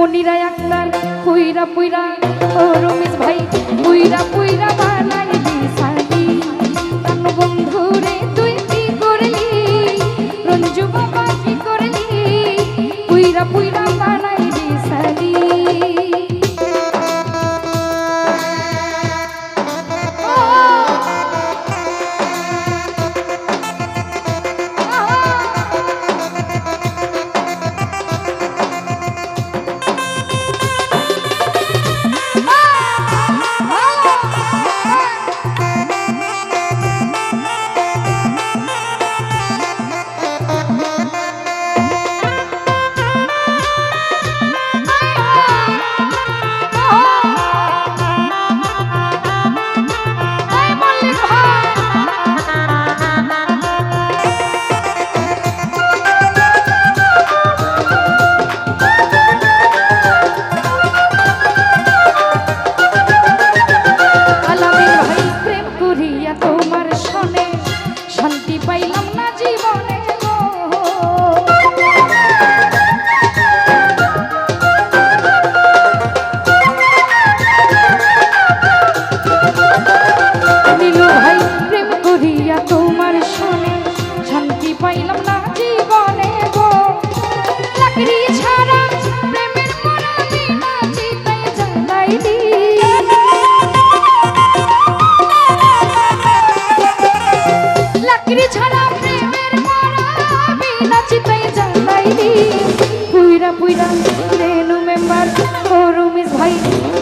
মনিরা আক্তার পুইরা পুইরা, ও রমেশ ভাই পুইরা পুইরা বানাই বিসানি তান বন্ধু রে, তুই কি করলি? রঞ্জু বাবা কি করলি? পুইরা পুইরা বানাই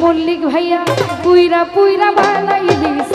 মল্লিক ভাইয়া পুইরা পুইরা বানাই দিস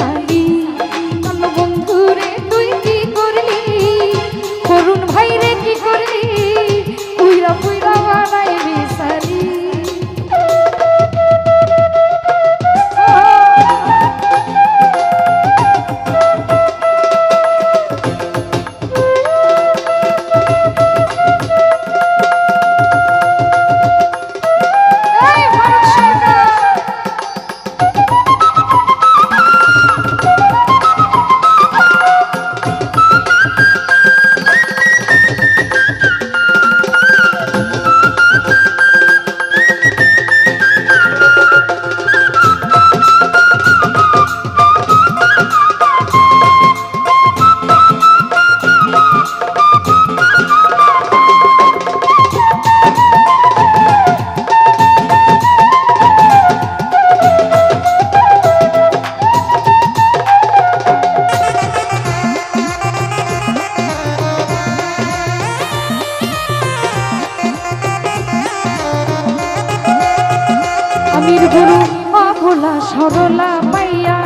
স্বামীর গুরু অভোলা সরলা পাইয়া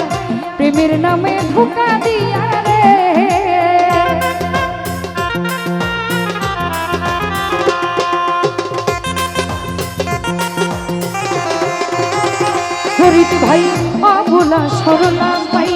প্রেমের নামে ধোকা দিয়া রে। হরিত ভাই অভোলা সরলা পাইয়া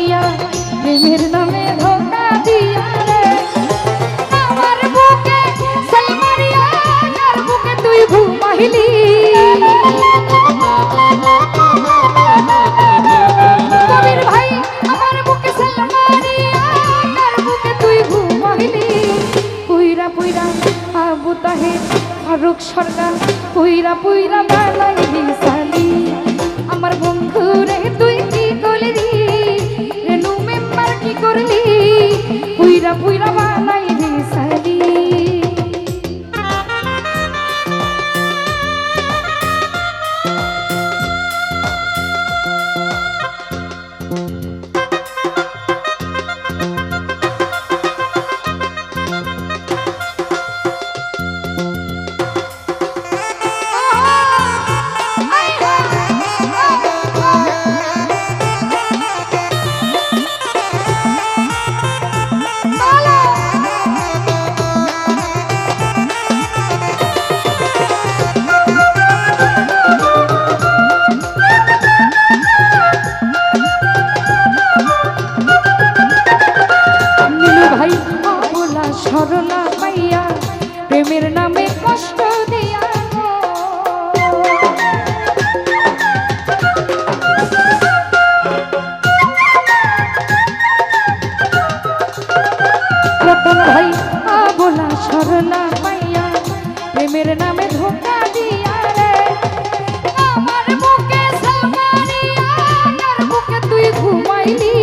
পুইরা পুইরা বানাইলি সালি আমার বন্ধু রে তুই কি করলি? রেনু মেম্বার কি করলি? পুইরা পুইরা বানাইলি সরলা পাইয়া প্রেমের নামে ধোকা দিয়া রে। আমার বুকে সালমারিয়া আর বুকে তুই ঘুমাইলি।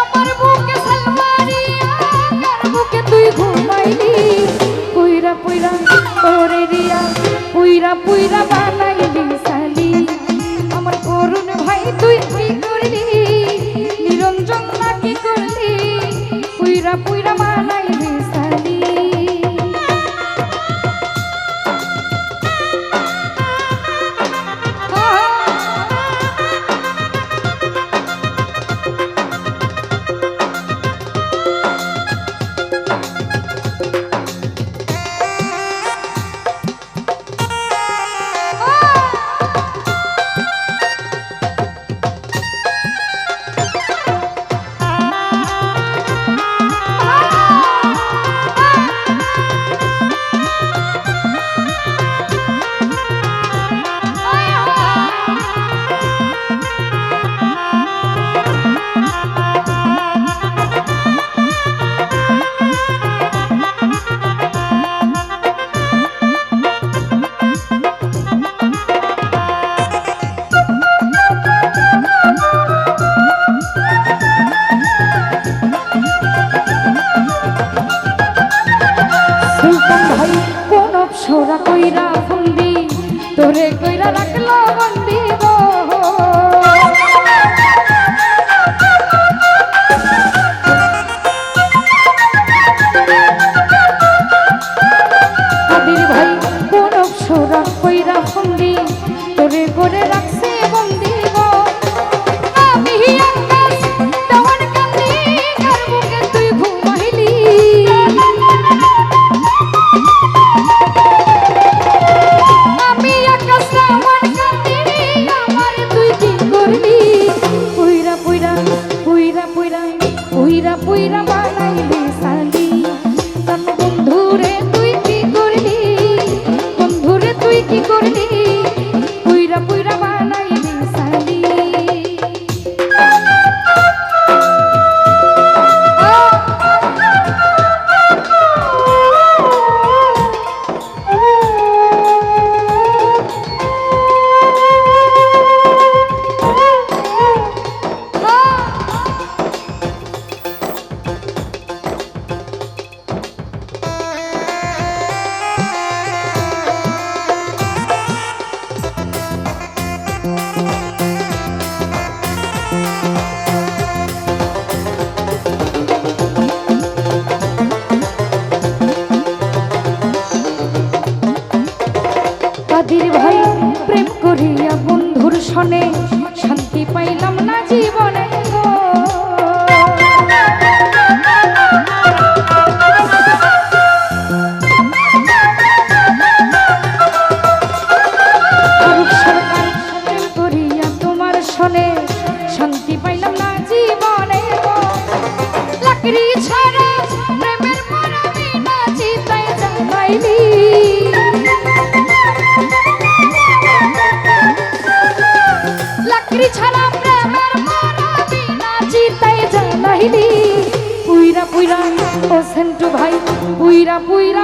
আমার বুকে সালমারিয়া আর বুকে তুই ঘুমাইলি। পুইরা পুইরা, ওরে রিয়া, পুইরা পুইরা বানাইলি। ভাই কোন অপসরা কইরা বন্দি তোরে কইরা রাখল বন্দি কাদির ভাই, প্রেম করিয়া বন্ধুর সনে শান্তি পাইলাম না জীবনে শান্তি পাইলাম না জীবনে লাকড়ি ছাড়া তোরি ছাড়া প্রেমের মরা বিনা চিতাই জানাইলি। পুইরা পুইরা ও সেন্টু ভাই পুইরা পুইরা